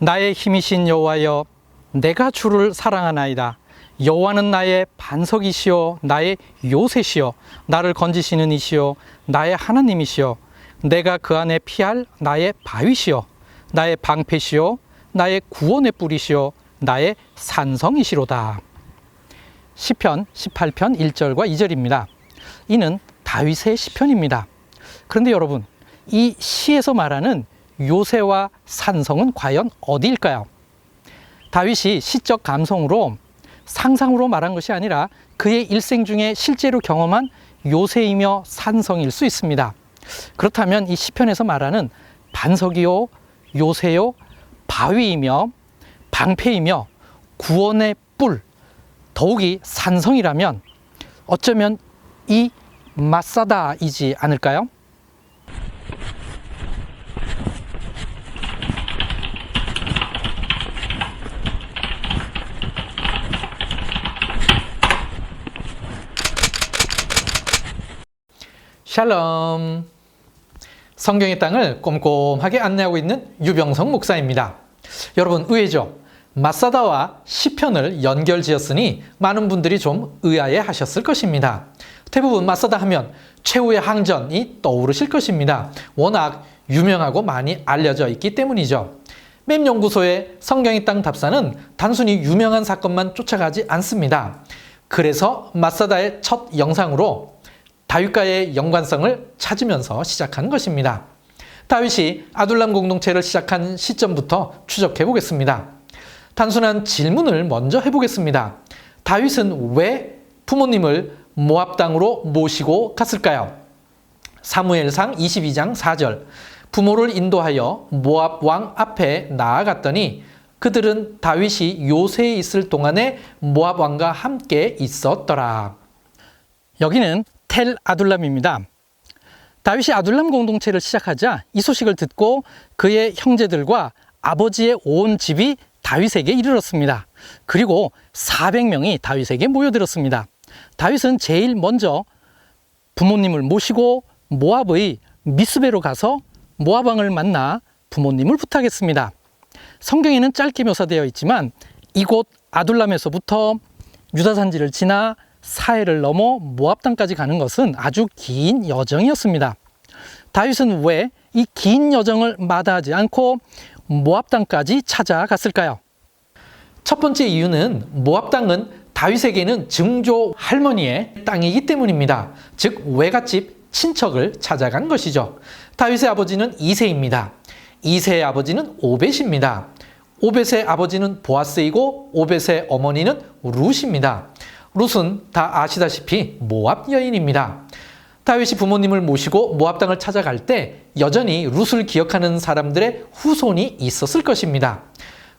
나의 힘이신 여호와여 내가 주를 사랑하나이다 여호와는 나의 반석이시요 나의 요새시요 나를 건지시는 이시요 나의 하나님이시요 내가 그 안에 피할 나의 바위시요 나의 방패시요 나의 구원의 뿌리시요 나의 산성이시로다 시편 18편 1절과 2절입니다. 이는 다윗의 시편입니다. 그런데 여러분, 이 시에서 말하는 요새와 산성은 과연 어디일까요? 다윗이 시적 감성으로 상상으로 말한 것이 아니라 그의 일생 중에 실제로 경험한 요새이며 산성일 수 있습니다. 그렇다면 이 시편에서 말하는 반석이요, 요새요, 바위이며 방패이며 구원의 뿔, 더욱이 산성이라면 어쩌면 이 마사다이지 않을까요? 샬롬. 성경의 땅을 꼼꼼하게 안내하고 있는 유병성 목사입니다. 여러분 의외죠? 마사다와 시편을 연결지었으니 많은 분들이 좀 의아해 하셨을 것입니다. 대부분 마사다 하면 최후의 항전이 떠오르실 것입니다. 워낙 유명하고 많이 알려져 있기 때문이죠. 맵 연구소의 성경의 땅 답사는 단순히 유명한 사건만 쫓아가지 않습니다. 그래서 마사다의 첫 영상으로 다윗과의 연관성을 찾으면서 시작한 것입니다. 다윗이 아둘람 공동체를 시작한 시점부터 추적해 보겠습니다. 단순한 질문을 먼저 해보겠습니다. 다윗은 왜 부모님을 모압 땅으로 모시고 갔을까요? 사무엘상 22장 4절. 부모를 인도하여 모압 왕 앞에 나아갔더니 그들은 다윗이 요새에 있을 동안에 모압 왕과 함께 있었더라. 여기는 텔 아둘람입니다. 다윗이 아둘람 공동체를 시작하자 이 소식을 듣고 그의 형제들과 아버지의 온 집이 다윗에게 이르렀습니다. 그리고 400명이 다윗에게 모여들었습니다. 다윗은 제일 먼저 부모님을 모시고 모압의 미스베로 가서 모압 왕을 만나 부모님을 부탁했습니다. 성경에는 짧게 묘사되어 있지만 이곳 아둘람에서부터 유다 산지를 지나 사해를 넘어 모압 땅까지 가는 것은 아주 긴 여정이었습니다. 다윗은 왜 이 긴 여정을 마다하지 않고 모압 땅까지 찾아갔을까요? 첫 번째 이유는 모압 땅은 다윗에게는 증조 할머니의 땅이기 때문입니다. 즉 외갓집 친척을 찾아간 것이죠. 다윗의 아버지는 이세입니다. 이세의 아버지는 오벳입니다. 오벳의 아버지는 보아스이고 오벳의 어머니는 룻입니다. 룻은 다 아시다시피 모압 여인입니다. 다윗이 부모님을 모시고 모압 땅을 찾아갈 때 여전히 룻을 기억하는 사람들의 후손이 있었을 것입니다.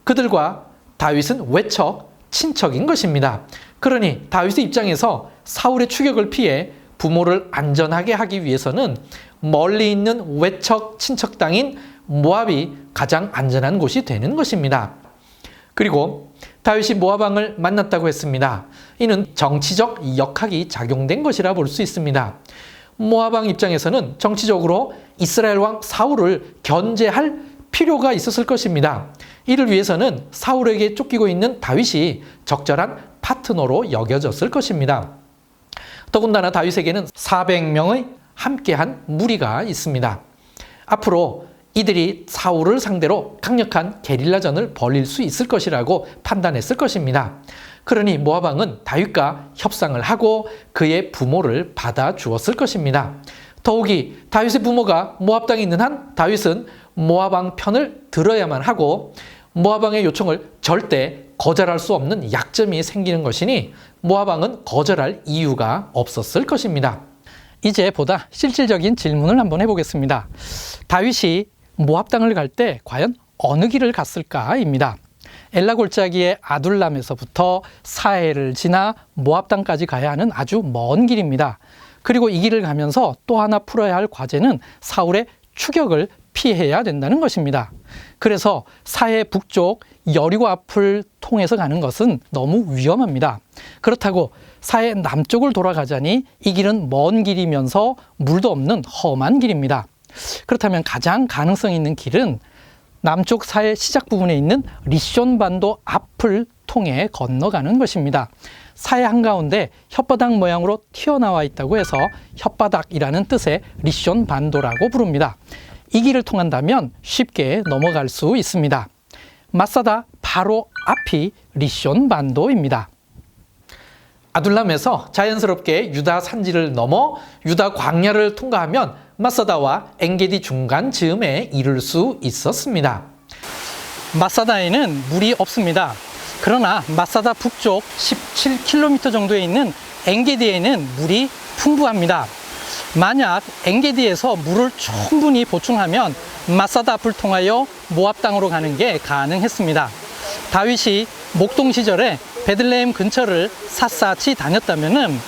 그들과 다윗은 외척, 친척인 것입니다. 그러니 다윗의 입장에서 사울의 추격을 피해 부모를 안전하게 하기 위해서는 멀리 있는 외척 친척 땅인 모압이 가장 안전한 곳이 되는 것입니다. 그리고 다윗이 모압 왕을 만났다고 했습니다. 이는 정치적 역학이 작용된 것이라 볼 수 있습니다. 왕 입장에서는 정치적으로 이스라엘 왕 사울을 견제할 필요가 있었을 것입니다. 이를 위해서는 사울에게 쫓기고 있는 다윗이 적절한 파트너로 여겨졌을 것입니다. 더군다나 다윗에게는 400명의 함께한 무리가 있습니다. 앞으로 이들이 사울을 상대로 강력한 게릴라전을 벌일 수 있을 것이라고 판단했을 것입니다. 그러니 모압 왕은 다윗과 협상을 하고 그의 부모를 받아 주었을 것입니다. 더욱이 다윗의 부모가 모압 땅에 있는 한 다윗은 모압 왕 편을 들어야만 하고 모압 왕의 요청을 절대 거절할 수 없는 약점이 생기는 것이니 모압 왕은 거절할 이유가 없었을 것입니다. 이제 보다 실질적인 질문을 한번 해보겠습니다. 다윗이 모압 땅을 갈 때 과연 어느 길을 갔을까입니다. 엘라 골짜기의 아둘람에서부터 사해를 지나 모압 땅까지 가야 하는 아주 먼 길입니다. 그리고 이 길을 가면서 또 하나 풀어야 할 과제는 사울의 추격을 피해야 된다는 것입니다. 그래서 사해 북쪽 여리고 앞을 통해서 가는 것은 너무 위험합니다. 그렇다고 사해 남쪽을 돌아가자니 이 길은 먼 길이면서 물도 없는 험한 길입니다. 그렇다면 가장 가능성 있는 길은 남쪽 사해 시작 부분에 있는 리숀 반도 앞을 통해 건너가는 것입니다. 사해 한가운데 혓바닥 모양으로 튀어나와 있다고 해서 혓바닥이라는 뜻의 리숀 반도라고 부릅니다. 이 길을 통한다면 쉽게 넘어갈 수 있습니다. 마사다 바로 앞이 리숀 반도입니다. 아둘람에서 자연스럽게 유다 산지를 넘어 유다 광야를 통과하면 마사다와 엔게디 중간 즈음에 이를 수 있었습니다. 마사다에는 물이 없습니다. 그러나 마사다 북쪽 17km 정도에 있는 엥게디에는 물이 풍부합니다. 만약 엥게디에서 물을 충분히 보충하면 마사다 앞을 통하여 모압 땅으로 가는 게 가능했습니다. 다윗이 목동 시절에 베들레헴 근처를 샅샅이 다녔다면은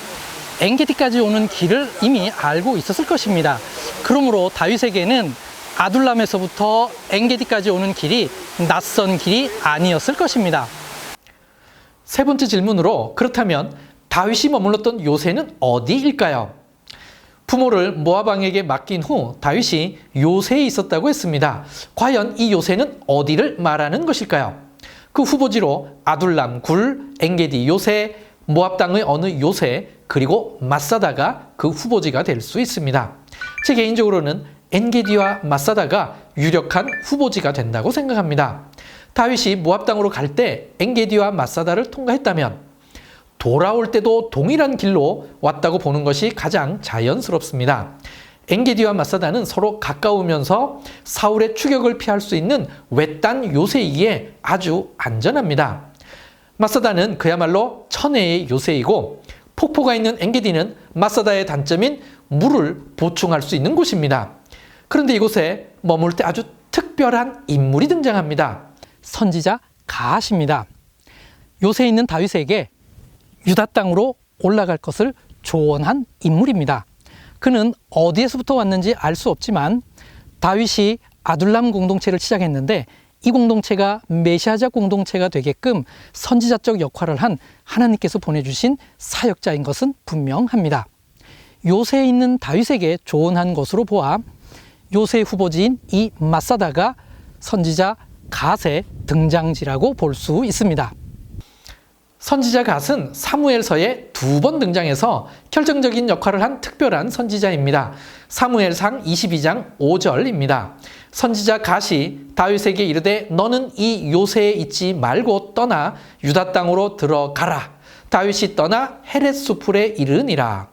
엥게디까지 오는 길을 이미 알고 있었을 것입니다. 그러므로 다윗에게는 아둘람에서부터 엥게디까지 오는 길이 낯선 길이 아니었을 것입니다. 세 번째 질문으로 그렇다면 다윗이 머물렀던 요새는 어디일까요? 부모를 모압 왕에게 맡긴 후 다윗이 요새에 있었다고 했습니다. 과연 이 요새는 어디를 말하는 것일까요? 그 후보지로 아둘람, 굴, 엥게디 요새, 모압 땅의 어느 요새, 그리고 마사다가 그 후보지가 될 수 있습니다. 제 개인적으로는 엔게디와 마사다가 유력한 후보지가 된다고 생각합니다. 다윗이 모압 땅으로 갈 때 엔게디와 마사다를 통과했다면 돌아올 때도 동일한 길로 왔다고 보는 것이 가장 자연스럽습니다. 엔게디와 마사다는 서로 가까우면서 사울의 추격을 피할 수 있는 외딴 요새이기에 아주 안전합니다. 마사다는 그야말로 천혜의 요새이고 폭포가 있는 엔게디는 마사다의 단점인 물을 보충할 수 있는 곳입니다. 그런데 이곳에 머물 때 아주 특별한 인물이 등장합니다. 선지자 가하십니다. 요새 있는 다윗에게 유다 땅으로 올라갈 것을 조언한 인물입니다. 그는 어디에서부터 왔는지 알 수 없지만 다윗이 아둘람 공동체를 시작했는데 이 공동체가 메시아적 공동체가 되게끔 선지자적 역할을 한 하나님께서 보내주신 사역자인 것은 분명합니다. 요새에 있는 다윗에게 조언한 것으로 보아 요새 후보지인 이 마사다가 선지자 갓의 등장지라고 볼 수 있습니다. 선지자 갓은 사무엘서에 두 번 등장해서 결정적인 역할을 한 특별한 선지자입니다. 사무엘상 22장 5절입니다. 선지자 갓이 다윗에게 이르되 너는 이 요새에 있지 말고 떠나 유다 땅으로 들어가라. 다윗이 떠나 헤렛 수풀에 이르니라.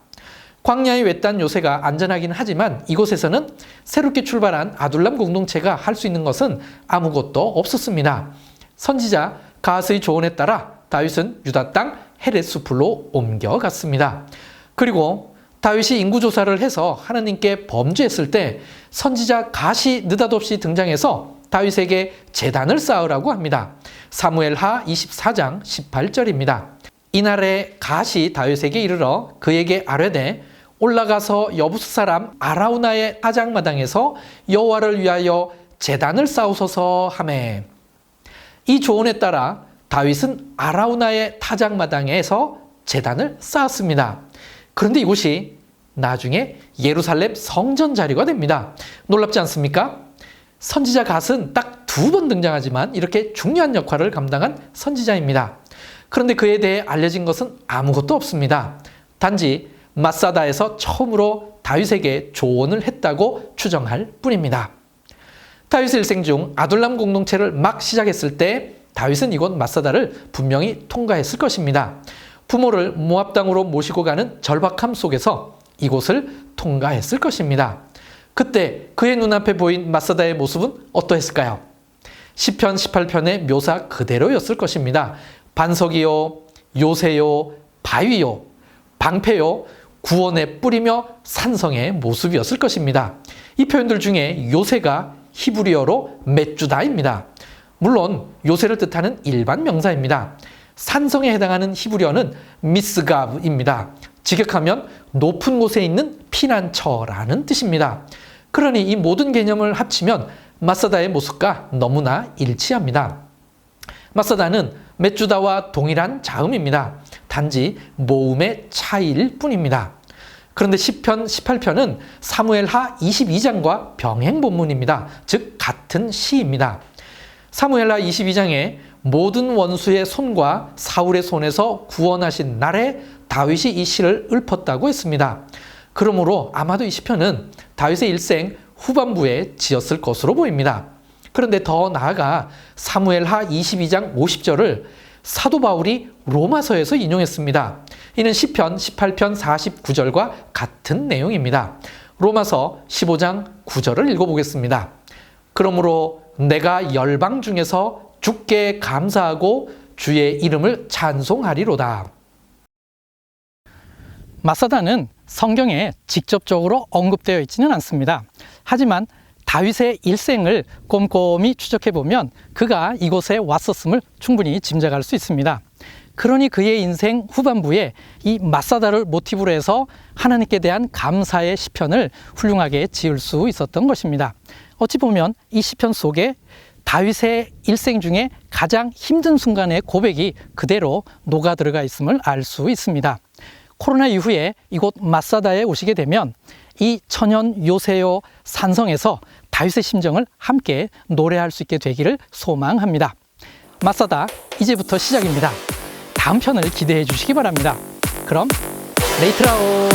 광야의 외딴 요새가 안전하긴 하지만 이곳에서는 새롭게 출발한 아둘람 공동체가 할 수 있는 것은 아무것도 없었습니다. 선지자 가스의 조언에 따라 다윗은 유다 땅 헤렛 수풀로 옮겨갔습니다. 그리고 다윗이 인구 조사를 해서 하나님께 범죄했을 때 선지자 갓이 느닷없이 등장해서 다윗에게 재단을 쌓으라고 합니다. 사무엘하 24장 18절입니다. 이날에 갓이 다윗에게 이르러 그에게 아뢰되 올라가서 여부스 사람 아라우나의 아장마당에서 여호와를 위하여 재단을 쌓으소서 하매 이 조언에 따라 다윗은 아라우나의 타작마당에서 재단을 쌓았습니다. 그런데 이곳이 나중에 예루살렘 성전 자리가 됩니다. 놀랍지 않습니까? 선지자 갓은 딱 두 번 등장하지만 이렇게 중요한 역할을 감당한 선지자입니다. 그런데 그에 대해 알려진 것은 아무것도 없습니다. 단지 마사다에서 처음으로 다윗에게 조언을 했다고 추정할 뿐입니다. 다윗 일생 중 아둘람 공동체를 막 시작했을 때 다윗은 이곳 마사다를 분명히 통과했을 것입니다. 부모를 모압 땅으로 모시고 가는 절박함 속에서 이곳을 통과했을 것입니다. 그때 그의 눈앞에 보인 마사다의 모습은 어떠했을까요? 10편 18편의 묘사 그대로였을 것입니다. 반석이요, 요새요, 바위요, 방패요, 구원의 뿌리며 산성의 모습이었을 것입니다. 이 표현들 중에 요새가 히브리어로 메주다입니다. 물론 요새를 뜻하는 일반 명사입니다. 산성에 해당하는 히브리어는 미스갑입니다. 직역하면 높은 곳에 있는 피난처라는 뜻입니다. 그러니 이 모든 개념을 합치면 마사다의 모습과 너무나 일치합니다. 마사다는 메주다와 동일한 자음입니다. 단지 모음의 차이일 뿐입니다. 그런데 10편, 18편은 사무엘하 22장과 병행 본문입니다. 즉 같은 시입니다. 사무엘하 22장에 모든 원수의 손과 사울의 손에서 구원하신 날에 다윗이 이 시를 읊었다고 했습니다. 그러므로 아마도 이 시편은 다윗의 일생 후반부에 지었을 것으로 보입니다. 그런데 더 나아가 사무엘하 22장 50절을 사도 바울이 로마서에서 인용했습니다. 이는 시편 18편 49절과 같은 내용입니다. 로마서 15장 9절을 읽어보겠습니다. 그러므로 내가 열방 중에서 주께 감사하고 주의 이름을 찬송하리로다. 마사다는 성경에 직접적으로 언급되어 있지는 않습니다. 하지만 다윗의 일생을 꼼꼼히 추적해 보면 그가 이곳에 왔었음을 충분히 짐작할 수 있습니다. 그러니 그의 인생 후반부에 이 마사다를 모티브로 해서 하나님께 대한 감사의 시편을 훌륭하게 지을 수 있었던 것입니다. 어찌 보면 이 시편 속에 다윗의 일생 중에 가장 힘든 순간의 고백이 그대로 녹아 들어가 있음을 알 수 있습니다. 코로나 이후에 이곳 마사다에 오시게 되면 이 천연 요새요 산성에서 다윗의 심정을 함께 노래할 수 있게 되기를 소망합니다. 마사다 이제부터 시작입니다. 다음 편을 기대해 주시기 바랍니다. 그럼 레이트라오